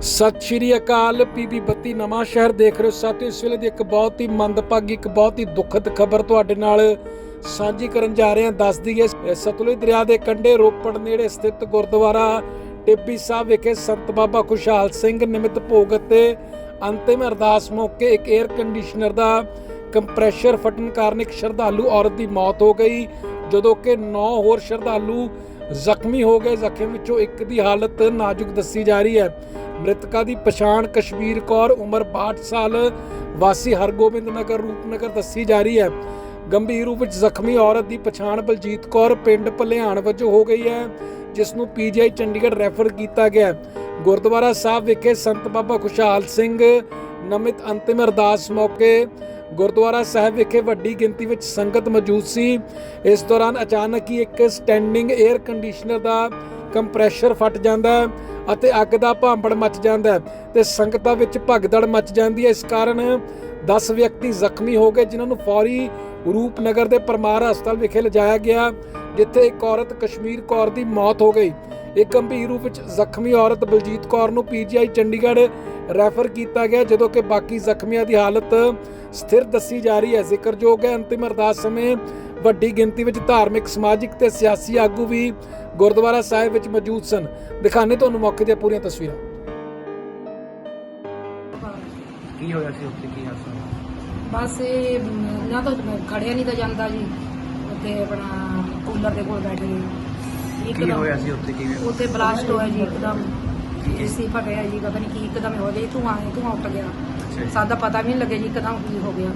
ਸਤਿ ਸ਼੍ਰੀ ਅਕਾਲ ਪੀਬੀ ਬੱਤੀ, ਨਵਾਂ ਸ਼ਹਿਰ ਦੇਖ ਰਹੇ ਹੋ। ਸਾਥੀਓ, ਇਸ ਵੇਲੇ ਦੀ ਇੱਕ ਬਹੁਤ ਹੀ ਮੰਦਭਾਗੀ, ਇੱਕ ਬਹੁਤ ਹੀ ਦੁਖਦ ਖਬਰ ਤੁਹਾਡੇ ਨਾਲ ਸਾਂਝੀ ਕਰਨ ਜਾ ਰਹੇ ਹਾਂ ਦੱਸ ਦਈਏ ਸਤਲੁਜ ਦਰਿਆ ਦੇ ਕੰਢੇ ਰੋਪੜ ਨੇੜੇ ਸਥਿਤ ਗੁਰਦੁਆਰਾ ਟਿੱਬੀ ਸਾਹਿਬ ਵਿਖੇ ਸੰਤ ਬਾਬਾ ਖੁਸ਼ਹਾਲ ਸਿੰਘ ਨਿਮਿਤ ਭੋਗ ਅਤੇ ਅੰਤਿਮ ਅਰਦਾਸ ਮੌਕੇ ਇੱਕ 에ਅਰ ਕੰਡੀਸ਼ਨਰ ਦਾ ਕੰਪਰੈਸ਼ਰ ਫਟਣ ਕਾਰਨ ਇੱਕ ਸ਼ਰਧਾਲੂ ਔਰਤ ਦੀ ਮੌਤ ਹੋ ਗਈ, ਜਦੋਂ ਕਿ 9 ਹੋਰ ਸ਼ਰਧਾਲੂ ਜ਼ਖਮੀ ਹੋ ਗਏ। ਜ਼ਖਮ ਵਿੱਚੋਂ ਇੱਕ ਦੀ ਹਾਲਤ ਨਾਜ਼ੁਕ ਦੱਸੀ ਜਾ ਰਹੀ ਹੈ। ਮ੍ਰਿਤਕਾ ਦੀ ਪਛਾਣ ਕਸ਼ਮੀਰ ਕੌਰ ਉਮਰ 62 ਸਾਲ ਵਾਸੀ ਹਰਗੋਬਿੰਦ ਨਗਰ, ਰੂਪਨਗਰ ਦੱਸੀ ਜਾ ਰਹੀ ਹੈ। ਗੰਭੀਰ ਰੂਪ ਵਿੱਚ ਜ਼ਖਮੀ ਔਰਤ ਦੀ ਪਛਾਣ ਬਲਜੀਤ ਕੌਰ ਪਿੰਡ ਭਲਿਆਣ ਵਜੋਂ ਹੋ ਗਈ ਹੈ ਜਿਸ ਨੂੰ ਪੀਜੀਆਈ ਚੰਡੀਗੜ੍ਹ ਰੈਫਰ ਕੀਤਾ ਗਿਆ ਗੁਰਦੁਆਰਾ ਸਾਹਿਬ ਵਿਖੇ ਸੰਤ ਬਾਬਾ ਖੁਸ਼ਹਾਲ ਸਿੰਘ ਨਮਿਤ ਅੰਤਿਮ ਅਰਦਾਸ ਮੌਕੇ ਗੁਰਦੁਆਰਾ ਸਾਹਿਬ ਵਿਖੇ ਵੱਡੀ ਗਿਣਤੀ ਵਿੱਚ ਸੰਗਤ ਮੌਜੂਦ ਸੀ। ਇਸ ਦੌਰਾਨ ਅਚਾਨਕ ਹੀ ਇੱਕ ਸਟੈਂਡਿੰਗ 에ਅਰ ਕੰਡੀਸ਼ਨਰ ਦਾ ਕੰਪਰੈਸ਼ਰ ਫਟ ਜਾਂਦਾ ਹੈ ਅਤੇ ਅੱਗ ਦਾ ਭਾਂਬੜ ਮਚ ਜਾਂਦਾ ਹੈ ਤੇ ਸੰਗਤਾਂ ਵਿੱਚ ਭਗਦੜ ਮਚ ਜਾਂਦੀ ਹੈ। ਇਸ ਕਾਰਨ 10 ਵਿਅਕਤੀ ਜ਼ਖਮੀ ਹੋ ਗਏ, ਜਿਨ੍ਹਾਂ ਨੂੰ ਫੌਰੀ ਰੂਪਨਗਰ ਦੇ ਪਰਮਾਰ ਹਸਪਤਾਲ ਵਿਖੇ ਲਿਜਾਇਆ ਗਿਆ, ਜਿੱਥੇ ਇੱਕ ਔਰਤ ਕਸ਼ਮੀਰ ਕੌਰ ਦੀ ਮੌਤ ਹੋ ਗਈ। ਇੱਕ ਗੰਭੀਰ ਰੂਪ ਵਿੱਚ ਜ਼ਖਮੀ ਔਰਤ ਬਲਜੀਤ ਕੌਰ ਨੂੰ ਪੀਜੀਆਈ ਚੰਡੀਗੜ੍ਹ ਰੈਫਰ ਕੀਤਾ ਗਿਆ, ਜਦੋਂ ਕਿ ਬਾਕੀ ਜ਼ਖਮੀਆਂ ਦੀ ਹਾਲਤ ਸਥਿਰ ਦੱਸੀ ਜਾ ਰਹੀ ਹੈ। ਜ਼ਿਕਰਯੋਗ ਹੈ, ਅੰਤਿਮ ਅਰਦਾਸ ਸਮੇਂ ਵੱਡੀ ਗਿਣਤੀ ਵਿੱਚ ਧਾਰਮਿਕ ਸਮਾਜਿਕ ਤੇ ਸਿਆਸੀ ਆਗੂ ਵੀ ਗੁਰਦੁਆਰਾ ਸਾਹਿਬ ਵਿੱਚ ਮੌਜੂਦ ਸਨ। ਦਿਖਾਣੇ ਤੁਹਾਨੂੰ ਮੌਕੇ ਦੀਆਂ ਪੂਰੀਆਂ ਤਸਵੀਰਾਂ। ਕੀ ਹੋਇਆ ਸੀ ਉੱਥੇ? ਕੀ ਹੋਇਆ? ਬਸ ਇਹ ਨਾ ਤਾਂ ਖੜਿਆ ਨਹੀਂ ਤਾਂ ਜਾਂਦਾ ਜੀ। ਉੱਤੇ ਆਪਣਾ ਕੂਲਰ ਦੇ ਕੋਲ ਬੈਠ ਗਏ ਕੀ ਹੋਇਆ ਸੀ ਉੱਥੇ? ਕਿਵੇਂ? ਉੱਤੇ ਬਲਾਸਟ ਹੋਇਆ ਜੀ ਇੱਕਦਮ। ਏਸੀ ਫਟਿਆ ਜੀ ਪਤਾ ਨਹੀਂ ਕੀ ਇੱਕਦਮ ਹੋ ਗਿਆ ਧੂਆਂ ਧੂਆਂ ਉੱਠ ਗਿਆ। ਸਾਡਾ ਪਤਾ ਵੀ ਨਹੀਂ ਲੱਗਿਆ ਜੀ ਇੱਕਦਮ ਕੀ ਹੋ ਗਿਆ।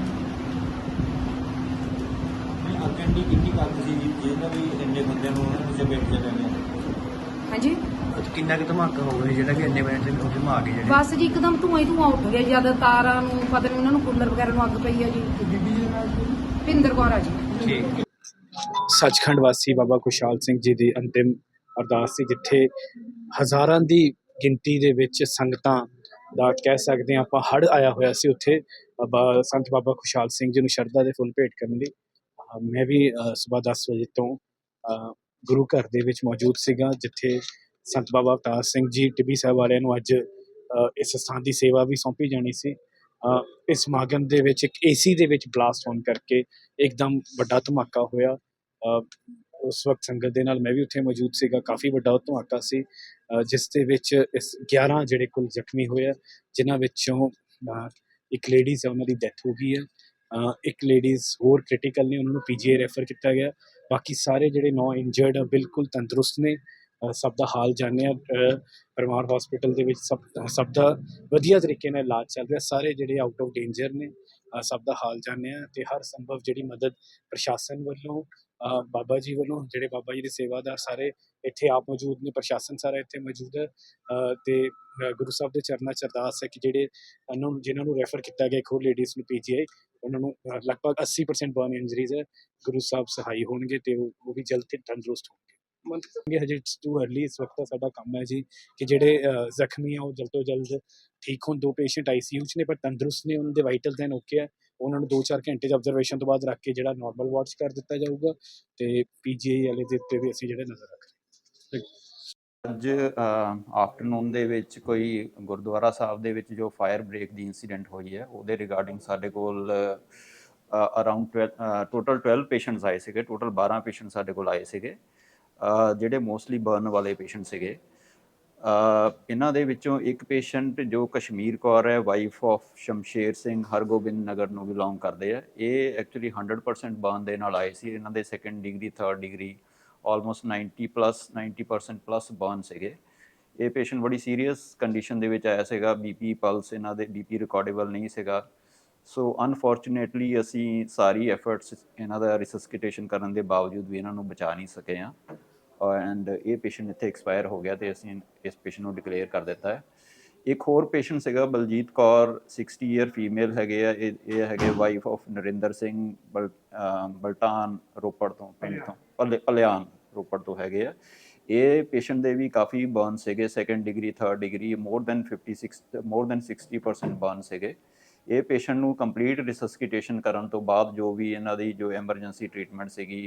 ਅਕੈਂਡੀ ਕਿੰਨੀ ਕੱਦ ਸੀ ਜੀ? ਜਿਹਦਾ ਵੀ ਇੰਨੇ ਬੰਦਿਆਂ ਨੂੰ ਉਹਨਾਂ ਨੂੰ ਜਬੇਟ ਚ ਲੈਣੇ ਹਾਂਜੀ? ਕਿੰਨਾ ਕੁ ਧਮਾਕਾ ਹੋ ਗਿਆ ਜਿਹੜਾ ਵੀ ਇੰਨੇ ਮਿੰਟ ਦੇ ਉੱਥੇ ਮਾ ਗਏ ਜਿਹੜੇ? ਬਸ ਜੀ ਇੱਕਦਮ ਧੂਆਂ ਹੀ ਧੂਆਂ ਉੱਠ ਗਿਆ ਜਦ ਤਾਰਾਂ ਨੂੰ ਪਤਾ ਨਹੀਂ ਉਹਨਾਂ ਨੂੰ ਕੂਲਰ ਵਗੈਰਾ ਨੂੰ ਅੱਗ ਪਈ ਹੈ ਜੀ। ਭਿੰਦਰ ਕੌਰ ਆ ਜੀ। ਠੀਕ। ਸੱਚਖੰਡ ਵਾਸੀ ਬਾਬਾ ਖੁਸ਼ਹਾਲ ਸਿੰਘ ਜੀ ਦੀ ਅੰਤਿਮ ਅਰਦਾਸ ਸੀ ਜਿੱਥੇ ਹਜ਼ਾਰਾਂ ਦੀ ਗਿਣਤੀ ਦੇ ਵਿੱਚ ਸੰਗਤਾਂ ਦਾ ਕਹਿ ਸਕਦੇ ਹਾਂ ਆਪਾਂ ਹੜ ਆਇਆ ਹੋਇਆ ਸੀ ਉੱਥੇ। ਬਾਬਾ ਸੰਤ ਬਾਬਾ ਖੁਸ਼ਹਾਲ ਸਿੰਘ ਜੀ ਨੂੰ ਸ਼ਰਧਾ ਦੇ ਫੁੱਲ ਭੇਟ ਕਰਨ ਲਈ। ਮੈਂ ਵੀ ਸਵੇਰ 10 ਵਜੇ ਤੋਂ ਗੁਰੂ ਘਰ ਦੇ ਵਿੱਚ ਮੌਜੂਦ ਸੀਗਾ, ਜਿੱਥੇ ਸੰਤ ਬਾਬਾ ਅਵਤਾਰ ਸਿੰਘ ਜੀ ਟਿੱਬੀ ਸਾਹਿਬ ਵਾਲਿਆਂ ਨੂੰ ਅੱਜ ਇਸ ਸਥਾਨ ਦੀ ਸੇਵਾ ਵੀ ਸੌਂਪੀ ਜਾਣੀ ਸੀ। ਇਸ ਸਮਾਗਮ ਦੇ ਵਿੱਚ ਇੱਕ ਏਸੀ ਦੇ ਵਿੱਚ ਬਲਾਸਟ ਹੋਣ ਕਰਕੇ ਇੱਕਦਮ ਵੱਡਾ ਧਮਾਕਾ ਹੋਇਆ। ਅਹ ਉਸ ਵਕਤ ਸੰਗਤ ਦੇ ਨਾਲ ਮੈਂ ਵੀ ਉੱਥੇ ਮੌਜੂਦ ਸੀਗਾ, ਕਾਫੀ ਵੱਡਾ ਧਮਾਕਾ ਸੀ ਜਿਸ ਦੇ ਵਿੱਚ ਇਸ 11 ਜਿਹੜੇ ਕੁੱਲ ਜ਼ਖਮੀ ਹੋਏ ਆ, ਜਿਨ੍ਹਾਂ ਵਿੱਚੋਂ, ਅਹ ਇੱਕ ਲੇਡੀਜ਼ ਹੈ ਉਹਨਾਂ ਦੀ ਡੈਥ ਹੋ ਗਈ ਹੈ ਇੱਕ ਲੇਡੀਜ਼ ਹੋਰ ਕ੍ਰਿਟੀਕਲ ਨੇ, ਉਹਨਾਂ ਨੂੰ ਪੀਜੀਆਈ ਰੈਫਰ ਕੀਤਾ ਗਿਆ। ਬਾਕੀ ਸਾਰੇ ਜਿਹੜੇ ਨੌ ਇੰਜਰਡ ਆ, ਬਿਲਕੁਲ ਤੰਦਰੁਸਤ ਨੇ। ਸਭ ਦਾ ਹਾਲ ਜਾਣਿਆ। ਪਰਮਾਰ ਹਸਪੀਟਲ ਦੇ ਵਿੱਚ ਸਭ ਸਭ ਦਾ ਵਧੀਆ ਤਰੀਕੇ ਨਾਲ ਇਲਾਜ ਚੱਲ ਰਿਹਾ। ਸਾਰੇ ਜਿਹੜੇ ਆਊਟ ਆਫ ਡੇਂਜਰ ਨੇ ਸਭ ਦਾ ਹਾਲ ਜਾਣਿਆ ਤੇ ਹਰ ਸੰਭਵ ਜਿਹੜੀ ਮਦਦ ਪ੍ਰਸ਼ਾਸਨ ਵੱਲੋਂ ਬਾਬਾ ਜੀ ਵੱਲੋਂ, ਜਿਹੜੇ ਬਾਬਾ ਜੀ ਦੇ ਸੇਵਾਦਾਰ ਸਾਰੇ ਇੱਥੇ ਆਪ ਮੌਜੂਦ ਨੇ, ਪ੍ਰਸ਼ਾਸਨ ਸਾਰਾ ਇੱਥੇ ਮੌਜੂਦ ਹੈ। ਤੇ ਗੁਰੂ ਸਾਹਿਬ ਦੇ ਚਰਨਾਂ ਚ ਅਰਦਾਸ ਹੈ ਕਿ ਜਿਹੜੇ ਉਹਨਾਂ ਨੂੰ, ਜਿਨ੍ਹਾਂ ਨੂੰ ਰੈਫਰ ਕੀਤਾ ਗਿਆ ਇੱਕ ਹੋਰ ਲੇਡੀਜ਼ ਨੂੰ ਪੀਜੀਆਈ ਉਹਨਾਂ ਨੂੰ ਲਗਭਗ 80% ਬਰਨ ਇੰਜਰੀਜ਼ ਹੈ। ਗੁਰੂ ਸਾਹਿਬ ਸਹਾਈ ਹੋਣਗੇ ਤੇ ਉਹ ਵੀ ਜਲਦ ਤੰਦਰੁਸਤ ਹੋਣਗੇ। ਮੰਤਰੀ ਹਜੇ ਇਟਸ ਟੂ ਅਰਲੀ ਇਸ ਵਕਤ ਤਾਂ ਸਾਡਾ ਕੰਮ ਹੈ ਜੀ ਕਿ ਜਿਹੜੇ ਜ਼ਖਮੀ ਆ ਉਹ ਜਲਦ ਤੋਂ ਜਲਦ ਠੀਕ ਹੋਣ। ਦੋ ਪੇਸ਼ੈਂਟ ਆਈਸੀਯੂ ਚ ਨੇ ਪਰ ਤੰਦਰੁਸਤ ਨੇ ਉਹਨਾਂ ਦੇ ਵਾਈਟਲ ਦੈਨ ਓਕੇ ਹੈ। ਉਹਨਾਂ ਨੂੰ 2-4 ਘੰਟੇ ਦੀ ਆਬਜ਼ਰਵੇਸ਼ਨ ਤੋਂ ਬਾਅਦ ਰੱਖ ਕੇ ਜਿਹੜਾ ਨਾਰਮਲ ਵਾਰਡ 'ਚ ਕਰ ਦਿੱਤਾ ਜਾਊਗਾ ਤੇ ਪੀਜੀਆਈ ਵਾਲੇ ਦੇ ਉੱਤੇ ਵੀ ਅਸੀਂ ਜਿਹੜੇ ਨਜ਼ਰ ਰੱਖ ਰਹੇ ਹਾਂ ਅੱਜ ਆਫਟਰਨੂਨ ਦੇ ਵਿੱਚ ਕੋਈ ਗੁਰਦੁਆਰਾ ਸਾਹਿਬ ਦੇ ਵਿੱਚ ਜੋ ਫਾਇਰ ਬ੍ਰੇਕ ਦੀ ਇਨਸੀਡੈਂਟ ਹੋਈ ਹੈ ਉਹਦੇ ਰਿਗਾਰਡਿੰਗ ਸਾਡੇ ਕੋਲ ਅਰਾਊਂਡ ਟੋਟਲ 12 ਪੇਸ਼ੈਂਟਸ ਆਏ ਸੀਗੇ। ਟੋਟਲ 12 ਪੇਸ਼ੈਂਟ ਸਾਡੇ ਕੋਲ ਆਏ ਸੀਗੇ। ਜਿਹੜੇ ਮੋਸਟਲੀ ਬਰਨ ਵਾਲੇ ਪੇਸ਼ੈਂਟ ਸੀਗੇ ਇਹਨਾਂ ਦੇ ਵਿੱਚੋਂ ਇੱਕ ਪੇਸ਼ੈਂਟ ਜੋ ਕਸ਼ਮੀਰ ਕੌਰ ਹੈ ਵਾਈਫ ਆਫ ਸ਼ਮਸ਼ੇਰ ਸਿੰਘ ਹਰਗੋਬਿੰਦ ਨਗਰ ਨੂੰ ਬਿਲੋਂਗ ਕਰਦੇ ਆ। ਇਹ ਐਕਚੁਅਲੀ 100% ਬਰਨ ਦੇ ਨਾਲ ਆਏ ਸੀ। ਇਹਨਾਂ ਦੇ second degree third degree almost 90 plus 90% plus burn ਸੀਗੇ। ਇਹ ਪੇਸ਼ੈਂਟ ਬੜੀ ਸੀਰੀਅਸ ਕੰਡੀਸ਼ਨ ਦੇ ਵਿੱਚ ਆਇਆ ਸੀਗਾ। ਬੀਪੀ ਪਲਸ ਇਹਨਾਂ ਦੇ ਬੀਪੀ ਰਿਕਾਰਡੇਬਲ ਨਹੀਂ ਸੀਗਾ। ਸੋ ਅਨਫੋਰਚੂਨੇਟਲੀ ਅਸੀਂ ਸਾਰੀ ਐਫਰਟਸ ਇਹਨਾਂ ਦਾ ਰਿਸਸਕਿਟੇਸ਼ਨ ਕਰਨ ਦੇ ਬਾਵਜੂਦ ਵੀ ਇਹਨਾਂ ਨੂੰ ਬਚਾ ਨਹੀਂ ਸਕੇ ਆ। ਐਂਡ ਇਹ ਪੇਸ਼ੈਂਟ ਇੱਥੇ ਐਕਸਪਾਇਰ ਹੋ ਗਿਆ ਤੇ ਅਸੀਂ ਇਸ ਪੇਸ਼ੈਂਟ ਨੂੰ ਡਿਕਲੇਅਰ ਕਰ ਦਿੱਤਾ ਹੈ। ਇੱਕ ਹੋਰ ਪੇਸ਼ੈਂਟ ਸੀਗਾ ਬਲਜੀਤ ਕੌਰ 60 ਇਅਰ ਫੀਮੇਲ ਹੈਗੇ ਆ। ਇਹ ਇਹ ਹੈਗੇ ਵਾਈਫ ਆਫ ਨਰਿੰਦਰ ਸਿੰਘ ਬਲ ਬਲਟਾਨ ਰੋਪੜ ਤੋਂ, ਪਿੰਡ ਤੋਂ ਭਲੇ ਭਲਿਆਨ ਰੋਪੜ ਤੋਂ ਹੈਗੇ ਆ। ਇਹ ਪੇਸ਼ੈਂਟ ਦੇ ਵੀ ਕਾਫੀ ਬਰਨ ਸੀਗੇ second degree third degree more than 56 more than 60% burn ਸੀਗੇ। ਇਹ ਪੇਸ਼ੈਂਟ ਨੂੰ ਕੰਪਲੀਟ ਰਿਸਸਕਿਟੇਸ਼ਨ ਕਰਨ ਤੋਂ ਬਾਅਦ ਜੋ ਵੀ ਇਹਨਾਂ ਦੀ ਜੋ ਐਮਰਜੈਂਸੀ ਟ੍ਰੀਟਮੈਂਟ ਸੀਗੀ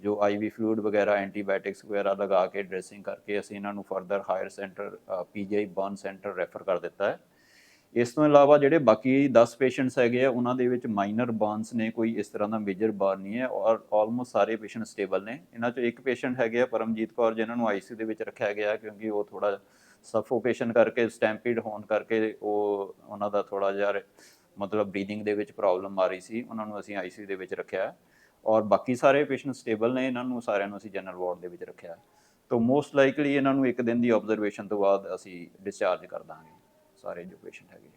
ਜੋ ਆਈਵੀ ਫਲੂਇਡ ਵਗੈਰਾ ਐਂਟੀਬਾਇਓਟਿਕਸ ਵਗੈਰਾ ਲਗਾ ਕੇ ਡ੍ਰੈਸਿੰਗ ਕਰਕੇ ਅਸੀਂ ਇਹਨਾਂ ਨੂੰ further higher centre PGI burn centre refer ਕਰ ਦਿੱਤਾ ਹੈ। ਇਸ ਤੋਂ ਇਲਾਵਾ ਜਿਹੜੇ ਬਾਕੀ 10 ਪੇਸ਼ੈਂਟਸ ਹੈਗੇ ਆ, ਉਹਨਾਂ ਦੇ ਵਿੱਚ ਮਾਈਨਰ ਬਰਨਸ ਨੇ, ਕੋਈ ਇਸ ਤਰ੍ਹਾਂ ਦਾ ਮੇਜਰ ਬਰਨ ਨਹੀਂ ਹੈ ਔਰ ਆਲਮੋਸਟ ਸਾਰੇ ਪੇਸ਼ੈਂਟ ਸਟੇਬਲ ਨੇ। ਇਹਨਾਂ ਚੋਂ ਇੱਕ ਪੇਸ਼ੈਂਟ ਹੈਗੇ ਆ, ਪਰਮਜੀਤ ਕੌਰ ਜਿਨ੍ਹਾਂ ਨੂੰ ਆਈਸੀਯੂ ਦੇ ਵਿੱਚ ਰੱਖਿਆ ਗਿਆ ਕਿਉਂਕਿ ਉਹ ਥੋੜਾ ਸਫੋਕੇਸ਼ਨ ਕਰਕੇ ਸਟੈਂਪੀਡ ਹੋਣ ਕਰਕੇ ਉਹ, ਉਹਨਾਂ ਦਾ ਥੋੜਾ ਜਿਹਾ ਮਤਲਬ ਬਰੀਥਿੰਗ ਦੇ ਵਿੱਚ ਪ੍ਰੋਬਲਮ ਆ ਰਹੀ ਸੀ। ਉਹਨਾਂ ਨੂੰ ਅਸੀਂ ਆਈਸੀਯੂ ਦੇ ਵਿੱਚ ਰੱਖਿਆ ਔਰ ਬਾਕੀ ਸਾਰੇ ਪੇਸ਼ੈਂਟ ਸਟੇਬਲ ਨੇ, ਇਹਨਾਂ ਨੂੰ ਸਾਰਿਆਂ ਨੂੰ ਅਸੀਂ ਜਨਰਲ ਵਾਰਡ ਦੇ ਵਿੱਚ ਰੱਖਿਆ ਹੈ। ਤਾਂ ਮੋਸਟ ਲਾਈਕਲੀ ਇਹਨਾਂ ਨੂੰ ਇੱਕ ਦਿਨ ਦੀ ਆਬਜ਼ਰਵੇਸ਼ਨ ਤੋਂ ਬਾਅਦ ਅਸੀਂ ਡਿਸਚਾਰਜ ਕਰ ਦਾਂਗੇ, ਸਾਰੇ ਜੋ ਪੇਸ਼ੈਂਟ ਹੈਗੇ